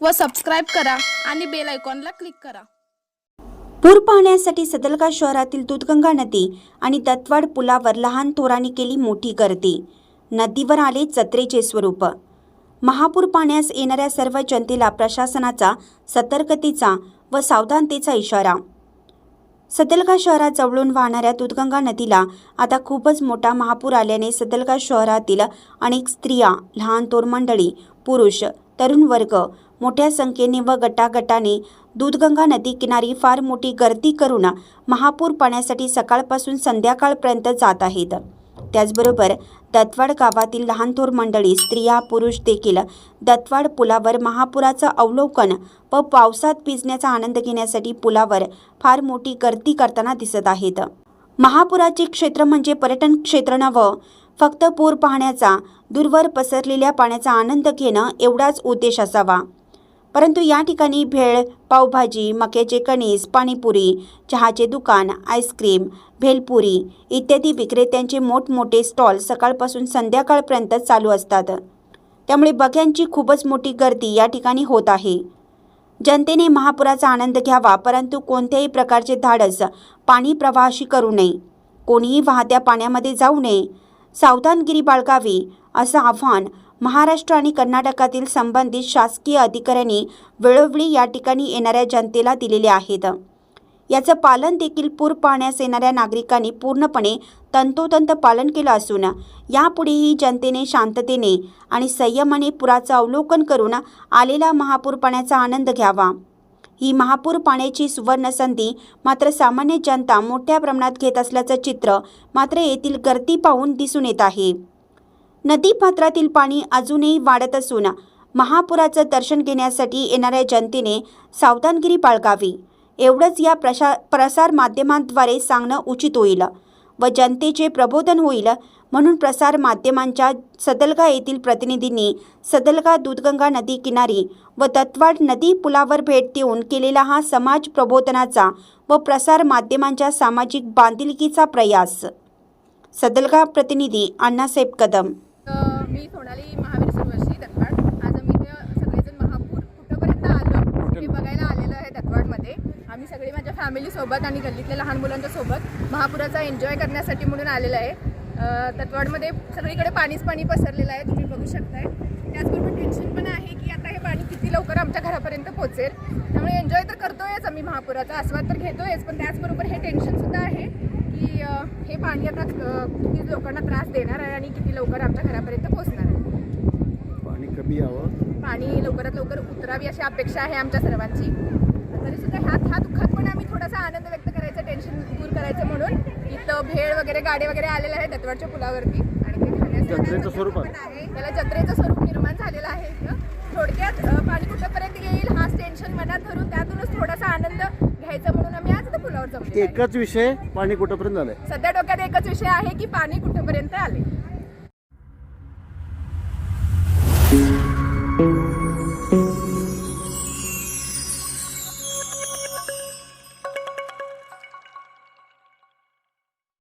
व सबस्क्राईब करा आणि बेल आयकॉनला क्लिक करा. पूर पाहण्यासाठी सदलगा शहरातील दूधगंगा नदी आणि दत्तवाड पुलावर लहान थोरांनी केली मोठी गर्दी. नदीवर आले जत्रेचे स्वरूप. महापूर पाहण्यास येणाऱ्या सर्व जनतेला प्रशासनाचा सतर्कतेचा व सावधानतेचा इशारा. सदलगा शहरात जवळून वाहणाऱ्या दूधगंगा नदीला आता खूपच मोठा महापूर आल्याने सदलगा शहरातील अनेक स्त्रिया लहान तोर मंडळी पुरुष तरुण वर्ग मोठ्या संख्येने व गटागटाने दूधगंगा नदी किनारी फार मोठी गर्दी करून महापूर पाण्यासाठी सकाळपासून संध्याकाळपर्यंत जात आहेत. त्याचबरोबर दत्वाड गावातील लहान थोर मंडळी स्त्रिया पुरुष देखील दत्तवाड पुलावर महापुराचं अवलोकन व पावसात भिजण्याचा आनंद घेण्यासाठी पुलावर फार मोठी गर्दी करताना दिसत आहेत. महापुराचे क्षेत्र म्हणजे पर्यटन क्षेत्र नव फक्त पूर पाहण्याचा दूरवर पसरलेल्या पाण्याचा आनंद घेणं एवढाच उद्देश असावा. परंतु या ठिकाणी भेळ पावभाजी मक्याचे कणीस पाणीपुरी चहाचे दुकान आईस्क्रीम भेलपुरी इत्यादी विक्रेत्यांचे मोठमोठे स्टॉल सकाळपासून संध्याकाळपर्यंत चालू असतात. त्यामुळे बघ्यांची खूपच मोठी गर्दी या ठिकाणी होत आहे. जनतेने महापुराचा आनंद घ्यावा परंतु कोणत्याही प्रकारचे धाडस पाणी प्रवाहाशी करू नये. कोणीही वाहत्या पाण्यामध्ये जाऊ नये. सावधानगिरी बाळगावी असं आव्हान महाराष्ट्र आणि कर्नाटकातील संबंधित शासकीय अधिकाऱ्यांनी वेळोवेळी या ठिकाणी येणाऱ्या जनतेला दिलेले आहेत. याचं पालन देखील पूर पाहण्यास येणाऱ्या नागरिकांनी पूर्णपणे तंतोतंत पालन केलं असून यापुढेही जनतेने शांततेने आणि संयमाने पुराचं अवलोकन करून आलेला महापूर पाण्याचा आनंद घ्यावा. ही महापूर पाण्याची सुवर्ण संधी मात्र सामान्य जनता मोठ्या प्रमाणात घेत असल्याचं चित्र मात्र येथील गर्दी पाहून दिसून येत आहे. नदी पात्रातील पाणी अजूनही वाढत असून महापुराचं दर्शन घेण्यासाठी येणाऱ्या जनतेने सावधानगिरी बाळगावी. एवढंच या प्रशा प्रसार माध्यमांद्वारे सांगणं उचित होईल व जनतेचे प्रबोधन होईल म्हणून प्रसार माध्यमांच्या सदलगा येथील प्रतिनिधींनी सदलगा दूधगंगा नदी किनारी व दत्तवाड नदी पुलावर भेट देऊन केलेला हा समाज प्रबोधनाचा व प्रसार माध्यमांच्या सामाजिक बांधिलकीचा प्रयास. सदलगा प्रतिनिधी अण्णासाहेब कदम मी सोनाली महावीर सुरवशी दत्तवाड. आज आम्ही इथे सगळेजण महापूर कुठंपर्यंत आलो हे बघायला आलेलो आहे दत्तवाडमध्ये. आम्ही सगळे माझ्या फॅमिलीसोबत आणि गल्लीतल्या लहान मुलांच्या सोबत महापुराचा एन्जॉय करण्यासाठी म्हणून आलेलं आहे. दत्तवाडमध्ये सगळीकडे पाणीच पाणी पसरलेलं आहे तुम्ही बघू शकताय. त्याचबरोबर टेन्शन पण आहे की आता हे पाणी किती लवकर आमच्या घरापर्यंत पोहोचेल. त्यामुळे एन्जॉय तर करतोयच आम्ही महापुराचा आस्वाद तर घेतोयच पण त्याचबरोबर हे टेन्शनसुद्धा आहे. की हे पाणी आता किती लोकांना त्रास देणार आहे आणि किती लवकर आमच्या घरापर्यंत पोहोचणार आहे? पाणी कमी यावं. पाणी लवकरात लवकर उतरावी अशी अपेक्षा आहे आमच्या सर्वांची. तरी सुद्धा ह्या ह्या दुःखात पण आम्ही थोडासा आनंद व्यक्त करायचा टेन्शन दूर करायचं म्हणून. इथं भेळ वगैरे गाडी वगैरे आलेले आहे दत्तवाडच्या पुलावरती. आणि ते खाण्याचं स्वरूप आहे. त्याला जत्रेचं स्वरूप निर्माण झालेलं आहे इथं. थोडक्यात पाणी कुठंपर्यंत येईल हाच टेन्शन मनात धरून त्यातूनच थोडासा आनंद घ्यायचा म्हणून आम्ही जमलो एकच विषय पाणी कुठंपर्यंत झालंय? सध्या डोक्यात एकच विषय आहे की पाणी कुठंपर्यंत आले